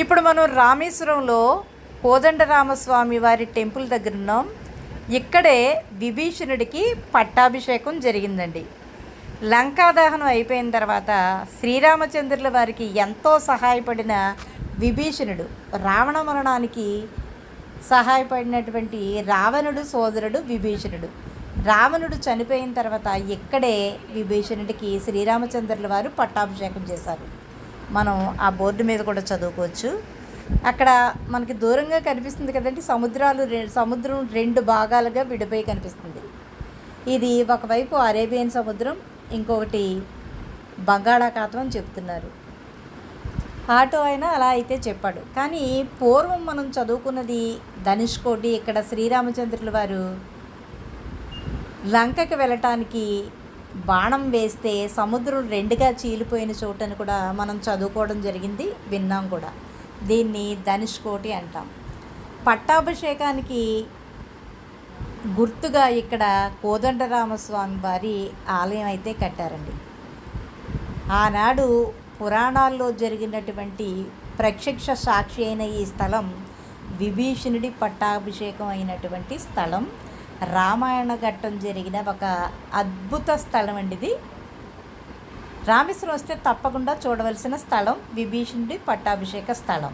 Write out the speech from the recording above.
ఇప్పుడు మనం రామేశ్వరంలో కోదండరామస్వామి వారి టెంపుల్ దగ్గర ఉన్నాం. ఇక్కడే విభీషణుడికి పట్టాభిషేకం జరిగిందండి. లంకాదహనం అయిపోయిన తర్వాత శ్రీరామచంద్రుల వారికి ఎంతో సహాయపడిన విభీషణుడు రావణ మరణానికి సహాయపడినటువంటి రావణుడు సోదరుడు విభీషణుడు. రావణుడు చనిపోయిన తర్వాత ఇక్కడే విభీషణుడికి శ్రీరామచంద్రుల వారు పట్టాభిషేకం చేశారు. మనం ఆ బోర్డు మీద కూడా చదువుకోవచ్చు. అక్కడ మనకి దూరంగా కనిపిస్తుంది కదండి సముద్రాలు సముద్రం రెండు భాగాలుగా విడిపోయి కనిపిస్తుంది. ఇది ఒకవైపు అరేబియన్ సముద్రం ఇంకొకటి బంగాళాఖాతం అని చెప్తున్నారు. ఆటో అయినా అలా అయితే చెప్పాడు. కానీ పూర్వం మనం చదువుకున్నది ధనుష్కోటి ఇక్కడ శ్రీరామచంద్రుల వారు లంకకి వెళ్ళటానికి బాణం వేస్తే సముద్రం రెండుగా చీలిపోయిన చోటని కూడా మనం చదువుకోవడం జరిగింది విన్నాం కూడా. దీన్ని ధనుష్కోటి అంటాం. పట్టాభిషేకానికి గుర్తుగా ఇక్కడ కోదండరామస్వామి వారి ఆలయం అయితే కట్టారండి. ఆనాడు పురాణాల్లో జరిగినటువంటి ప్రత్యక్ష సాక్షి అయిన ఈ స్థలం విభీషణుడి పట్టాభిషేకం అయినటువంటి స్థలం. రామాయణ ఘట్టం జరిగిన ఒక అద్భుత స్థలం అండి ఇది. రామేశ్వరం వస్తే తప్పకుండా చూడవలసిన స్థలం విభీషణుడి పట్టాభిషేక స్థలం.